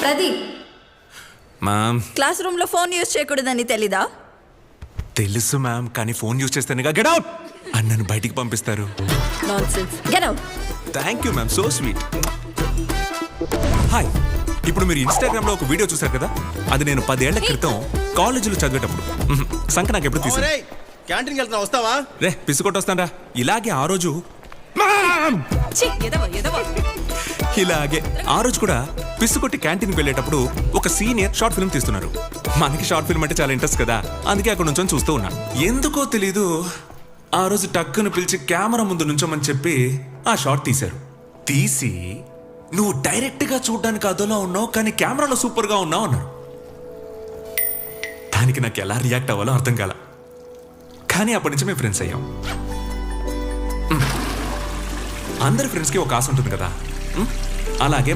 Pradeep. Ma'am class రూమ్లో phone use చేయకూడదని తెలీదా? తెలుసు మ్యామ్ కానీ ఫోన్ యూస్ చేస్తేనేగా గెట్ అవుట్ అని నన్ను బయటికి పంపిస్తారు. Get out thank you ma'am so sweet hi ఇప్పుడు మీరు ఇన్స్టాగ్రామ్లో ఒక వీడియో చూసారు కదా? అది నేను పదేళ్ళ క్రితం కాలేజీలో చదివేటప్పుడు. సంక నాకు ఎప్పుడు ఒరేయ్ క్యాంటీన్కి వెళ్తున్నా వస్తావా? రే పిసుకొట్టొస్తానరా. ఇలాగే ఆ రోజు ఇలాగే ఆ రోజు కూడా పిసుకొట్టి క్యాంటీన్కి వెళ్ళేటప్పుడు ఒక సీనియర్ షార్ట్ ఫిల్మ్ తీస్తున్నారు. మనకి షార్ట్ ఫిల్మ్ అంటే చాలా ఇంట్రెస్ట్ కదా అందుకే అక్కడ నుంచొని చూస్తూ ఉన్నాను ఎందుకో తెలీదు ఆ రోజు టక్కును పిలిచి కెమెరా ముందు నుంచోమని చెప్పి ఆ షార్ట్ తీశారు. తీసి నువ్వు డైరెక్ట్గా చూడడానికి అదోలా ఉన్నావు కానీ కెమెరాలో సూపర్గా ఉన్నావు అన్నారు. దానికి నాకు ఎలా రియాక్ట్ అవ్వాలో అర్థం కాల. కానీ అప్పటి నుంచి మేము ఫ్రెండ్స్ అయ్యాం. అందరి ఫ్రెండ్స్కి ఒక ఆశ ఉంటుంది కదా అలాగే మా